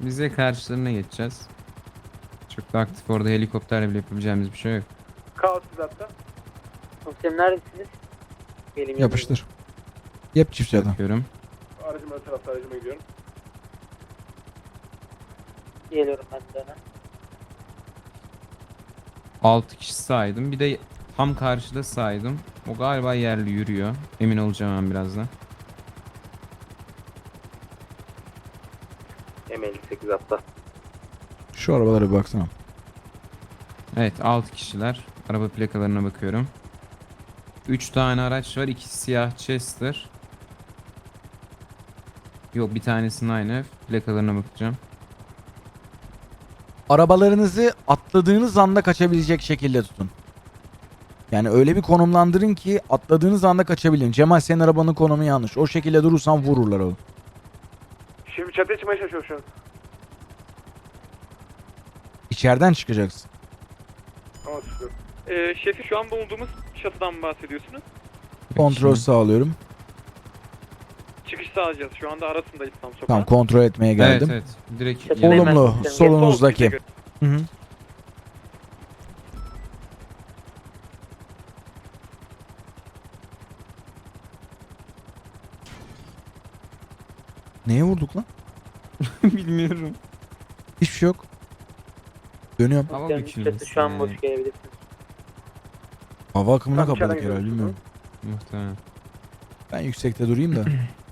Biz de karşılarına geçeceğiz. Çok da aktif orada helikopterle bile yapabileceğimiz bir şey yok. Kaos hatta. Komiserim neredesiniz? Geleyim Yapıştır. Yap çiftçi adam. Bakıyorum. Aracım ön tarafta aracıma gidiyorum. Geliyorum ben de ona. 6 kişi saydım. Bir de tam karşıda saydım. O galiba yerli yürüyor. Emin olacağım ben birazdan. M58 hatta. Şu arabalara bir baksana. Evet 6 kişiler. Araba plakalarına bakıyorum. 3 tane araç var. İkisi siyah Chester. Yok bir tanesinin aynı. Plakalarına bakacağım. Arabalarınızı atladığınız anda kaçabilecek şekilde tutun. Yani öyle bir konumlandırın ki atladığınız anda kaçabilin. Cemal senin arabanın konumu yanlış. O şekilde durursan vururlar oğlum. Şimdi çatıya çıkmaya çalışıyorum şu an. İçeriden çıkacaksın. Tamam çıkıyorum. Ee, şefi şu an bulunduğumuz çatıdan mı bahsediyorsunuz? Kontrol sağlıyorum. Çıkış sağlayacağız. Şu anda arasındayız tam sokağın. Tamam kontrol etmeye Evet geldim. evet. Direkt yanına- hemen Olumlu. gideceğim. Solunuzdaki. Bize Hı hı. Neye vurduk lan? Bilmiyorum. Hiçbir şey yok. Dönüyorum. Hava Yani şu an boş gelebilirsiniz. Hava akımına Tam kapadık içeriden herhalde bilmiyorum. Muhtemelen. Ben yüksekte durayım da.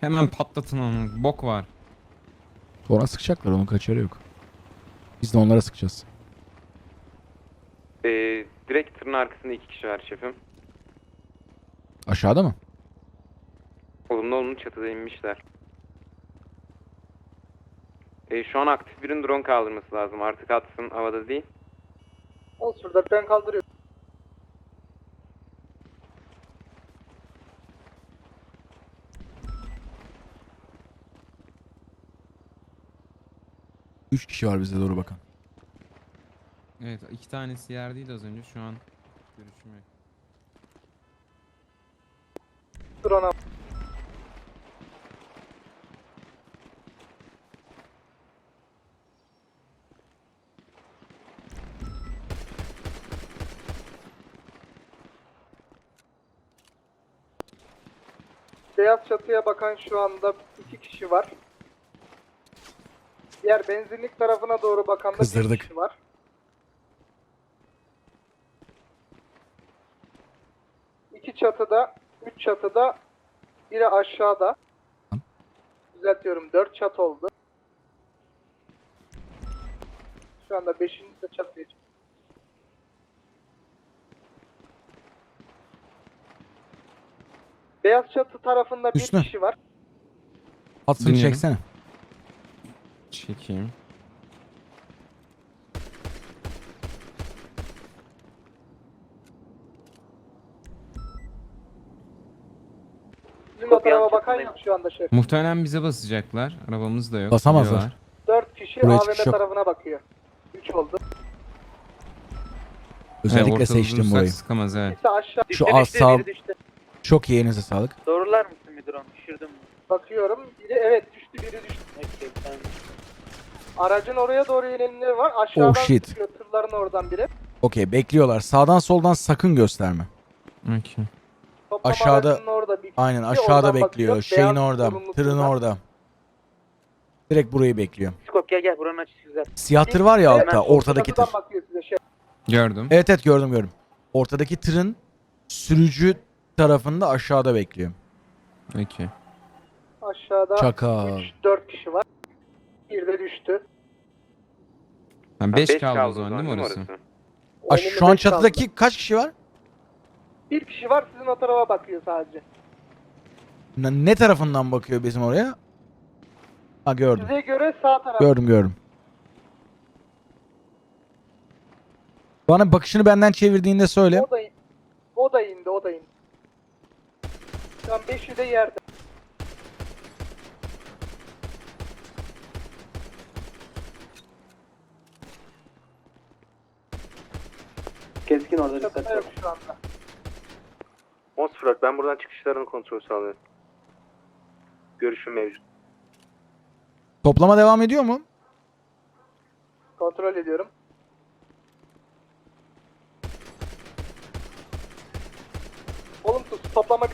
Hemen patlatın onu. Bok var. Sonra sıkacaklar onun kaçarı yok. Biz de onlara sıkacağız. Ee, direkt tırın arkasında iki kişi var şefim. Aşağıda mı? Olumlu olumlu çatıda inmişler. Ee, şu an aktif birinin drone kaldırması lazım. Artık atsın havada değil. Ol şurada ben kaldırıyorum. Kişi var bize doğru bakan. Evet iki tanesi yerdeydi az önce. Şu an görüşüm yok. Drone'a. Beyaz çatıya bakan şu anda iki kişi var. Diğer benzinlik tarafına doğru bakan da bir Kızdırdık. kişi var. İki çatıda, üç çatıda, biri aşağıda. Düzeltiyorum, dört çat oldu. Şu anda beşinci de çatıya çıktı. Beyaz çatı tarafında bir Üstüne. kişi var. Atsını Dinliyorum. çeksene. Çekeyim. Bizim tarafa bakan yok şu anda şef. Muhtemelen bize basacaklar. Arabamız da yok. Basamazlar. Biliyorlar. Dört kişi Buraya AVM çıkış yok. tarafına bakıyor. Üç oldu. Özellikle ortada seçtim durursak burayı. Sıkamaz evet. İşte aşağı Şu Düştü, az düştü, sağ- biri düştü. Çok iyi elinize sağlık. Doğrular mısın müdür onu? Düşürdüm mü? bakıyorum. Biri evet düştü biri düştü. Okey tamam. Aracın oraya doğru yönelimleri var. Aşağıdan Oh, shit. tırların oradan biri. Okey bekliyorlar. Sağdan soldan sakın gösterme. Toplama Aşağıda- aracının orada bir Aynen kişi aşağıda oradan bekliyor. bakıyor. Şeyin Beyaz orada. Tırın orada. Direkt burayı bekliyor. Skop gel gel buranın açısı güzel. Siyah tır var ya Hemen altta ortadaki tır. çatıdan bakıyor size şey. Gördüm. Evet evet gördüm gördüm. Ortadaki tırın sürücü tarafında aşağıda bekliyor. Okey. Aşağıda Çakal. 3-4 kişi var. Bir de düştü. 5 kaldı o zaman değil mi orası? Aa, şu an çatıdaki kaç kişi var? Bir kişi var sizin o tarafa bakıyor sadece. N- Ne tarafından bakıyor bizim oraya? Ha gördüm. Size göre sağ taraf. Gördüm gördüm. Bana bakışını benden çevirdiğinde söyle. O da, o da indi o da indi. Şu an 5'i de yerde. Keskin orada Çatıda yok şu anda. Mosfrak ben buradan çıkışlarını kontrol sağlıyorum. Görüşüm mevcut. Toplama devam ediyor mu? Kontrol ediyorum. Olumsuz toplamak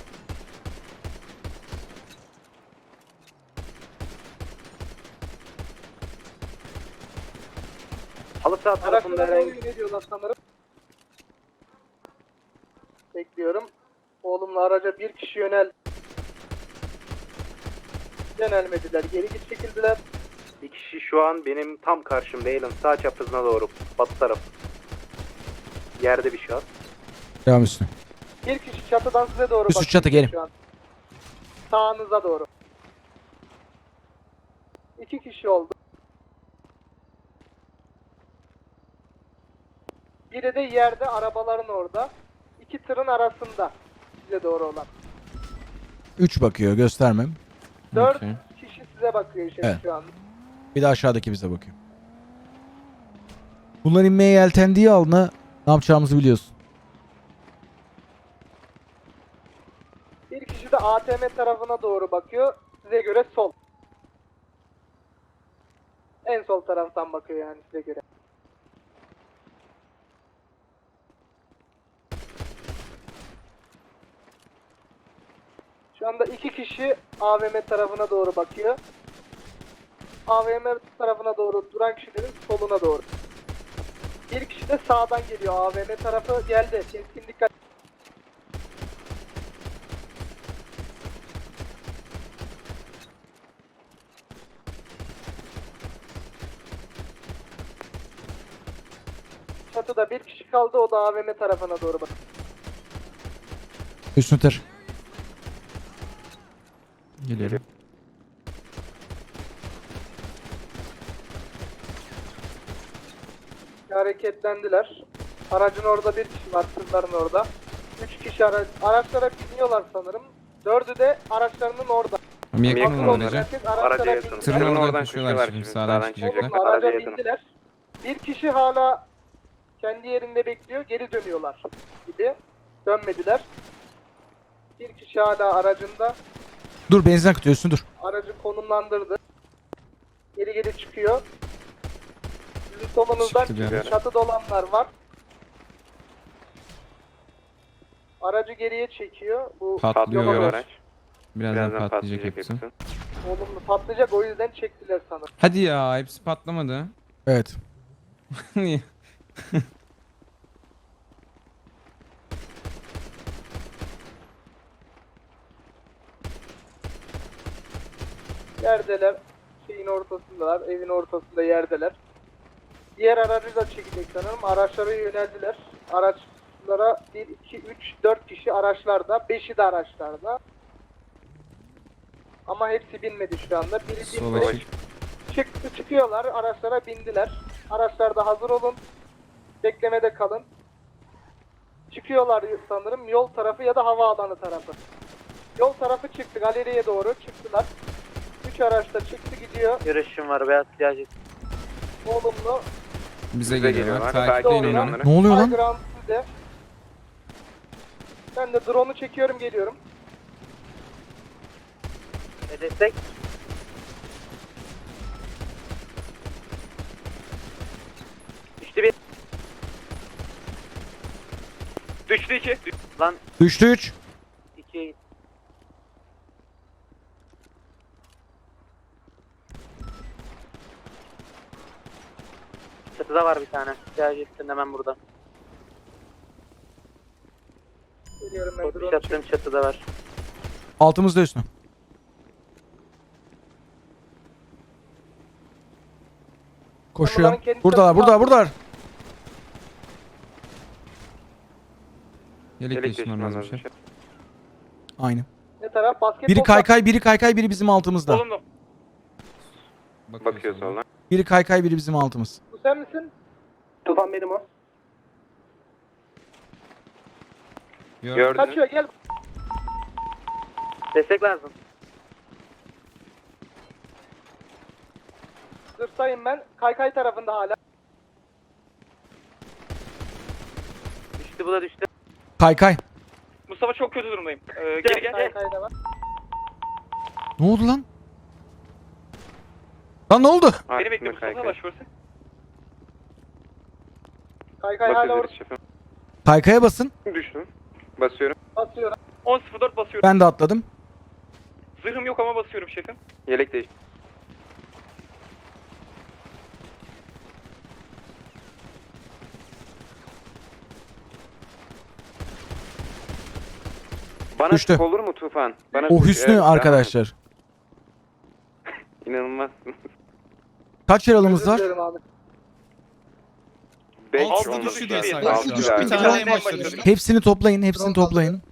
Halı saha tarafında araçlara herhangi doğru yöneliyorlar sanırım. Kişi yönel. Yönelmediler. Geri git çekildiler. bir kişi şu an benim tam karşımda Eylem sağ çaprazına doğru batı taraf. Yerde bir şahıs. Devam üstüne. Bir kişi çatıdan size doğru Üst bakıyor çatı, gelin. şu an. Sağınıza doğru. İki kişi oldu. Biri de yerde arabaların orada. İki tırın arasında size doğru olan. 3 bakıyor göstermem. Dört Okey. kişi size bakıyor işte Evet. şu an. Bir de aşağıdaki bize bakıyor. Bunlar inmeye yeltendiği anda ne yapacağımızı biliyorsun. Bir kişi de ATM tarafına doğru bakıyor. Size göre sol. En sol taraftan bakıyor yani size göre. Şu anda iki kişi AVM tarafına doğru bakıyor. AVM tarafına doğru duran kişilerin soluna doğru. Bir kişi de sağdan geliyor. AVM tarafı geldi. Keskin dikkat. Çatıda bir kişi kaldı. O da AVM tarafına doğru bakıyor. Hüsnü. Geliyorum. hareketlendiler. Aracın orada bir kişi var, tırların orada. Üç kişi ara araçlara biniyorlar sanırım. Dördü de araçlarının orada. Ama yakın? Herkes Araca araçlara yakın. Tırın oradan koşuyorlar şimdi sağdan çıkacaklar. araca bindiler. Bir kişi hala kendi yerinde bekliyor, geri dönüyorlar gibi. Dönmediler. Bir kişi hala aracında. Dur benzin akıtıyor Hüsnü dur. Aracı konumlandırdı. Geri geri çıkıyor. Sizin solunuzdan Çıktı bir araç. çatıda olanlar var. Aracı geriye çekiyor. Bu Patlıyor araç. araç. Birazdan, Birazdan patlayacak hepsi. olumlu patlayacak o yüzden çektiler sanırım. Hadi ya hepsi patlamadı. Evet. Niye? Yerdeler. Şeyin ortasındalar. Evin ortasında yerdeler. Diğer aracı da çekecek sanırım. Araçlara yöneldiler. Araçlara 1, 2, 3, 4 kişi araçlarda. 5'i de araçlarda. Ama hepsi binmedi şu anda. Biri Sola çık. Çıktı çıkıyorlar. Araçlara bindiler. Araçlarda hazır olun. Beklemede kalın. Çıkıyorlar sanırım yol tarafı ya da havaalanı tarafı. Yol tarafı çıktı. Galeriye doğru çıktılar. Üç araçta çıktı gidiyor. Yarışım var beyaz Bize Olumlu. Bize geliyorlar. geliyorlar. Takipleyin Takip onları. Ne oluyor lan? Ground sizde. Ben de drone'u çekiyorum geliyorum. Ne destek? Düştü bir. Düştü iki. Lan Düştü 3. ikiye git. Çatıda var bir tane. Siyah jettin hemen burada. Geliyorum ben Korkuş attığım çatıda var. Altımızda Hüsnü. Koşuyor. Bunların kendi Buradalar çatısına burada atıyor. buradalar. Yelek geçman lazım. lazım. Şey. Aynı. Ne taraf? Basketbol Biri kaykay biri kaykay biri bizim altımızda. Olumlu. Bakıyor soldan. Biri kaykay biri bizim altımız. Sen misin? Tufan benim o. Gör. Gördün. Kaçıyor gel. Destek lazım. Zırhtayım ben. Kaykay tarafında hala. Düştü bu da düştü. Kaykay. Mustafa çok kötü durumdayım. Ee, geri gel. Var. Ne oldu lan? Lan ne oldu? Beni bekle Mustafa baş. Kaykay hala orada Kaykaya basın. Düştüm. Basıyorum. basıyorum. 10.04 basıyorum. Ben de atladım. Zırhım yok ama basıyorum şefim. Yelek değiş. Bana Düştü. sık olur mu Tufan? Bana O sık, Hüsnü evet, arkadaşlar. tamam. İnanılmaz. Kaç yaralımız var? Özür dilerim abi. Beş olmuş düştü diye. Altı galiba. bir tane başladı. Hepsini toplayın, hepsini toplayın.